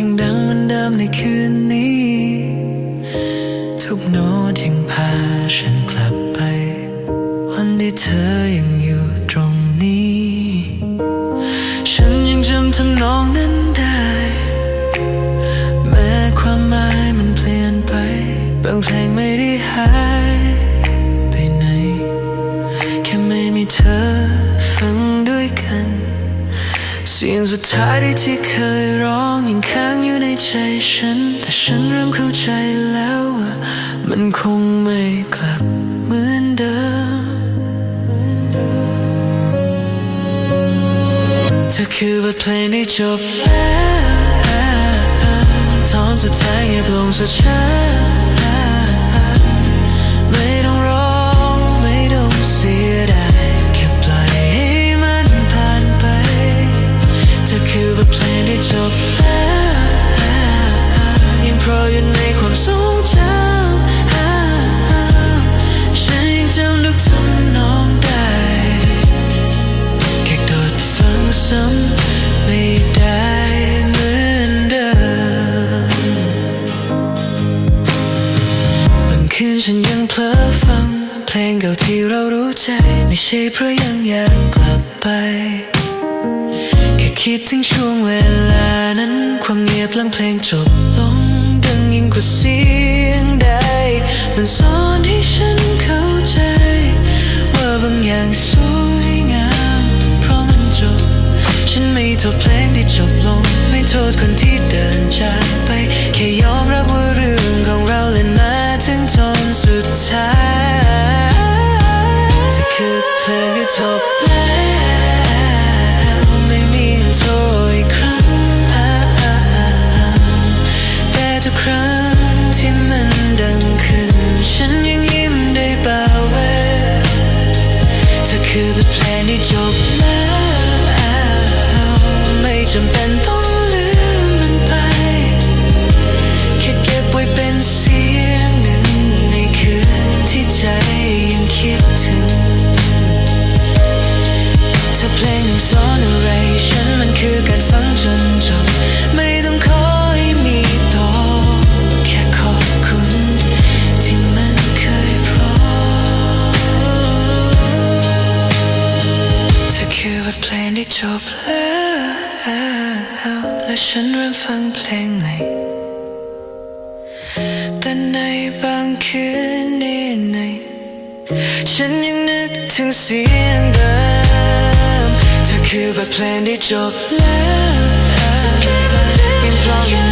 เพลงดังมันเดิมในคืนนี้ ทุกโน้ตยังพาฉันกลับไป วันที่เธอยังอยู่ตรงนี้ ฉันยังจำทำนองนั้นได้ แม้ความหมายมันเปลี่ยนไปบางเพลงไม่ได้หาย สุดท้ายที่เคยร้องยังค้างอยู่ในใจฉัน แต่ฉันเริ่มเข้าใจแล้วว่ามันคงไม่กลับเหมือนเดิม เธอคือบทเพลงที่จบแล้ว ตอนสุดท้ายเงียบลงสุดช้า คืนฉันยังเพลอฟัง เพลงเก่าที่เรารู้ใจ ไม่ใช่เพราะยังอยากกลับไป แค่คิดถึงช่วงเวลานั้น ความเงียบหลังเพลงจบลง ดังยิ่งกว่าเสียงใด มันสอนให้ฉันเข้าใจ ว่าบางอย่างสวยงาม เพราะมันจบ ฉันไม่โทษเพลงที่จบลง ไม่โทษคนที่เดินจากไป แค่ยอม จบแล้วไม่มีอินโทรอีกครั้งแต่ทุกครั้งที่มันดังขึ้น ฉันยังยิ้มได้เบาเวเธอคือบทเพลงที่จบแล้วไม่จำเป็นต้องลืมมันไป แค่เก็บไว้เป็นเสียงหนึ่งในคืนที่ใจยังคิดถึง เพลงหนึ่งสอนอะไรฉันมันคือการฟังจนจบ ไม่ต้องขอให้มีต่อ แค่ขอบคุณ ที่มันเคยพราะเธอคือบทเพลงที่จบแล้วและฉันเริ่มฟังเพลงใหม่แต่ในบางคืนนี้ในฉันยังนึกถึงเสียงเดิม เธอคือบทเพลง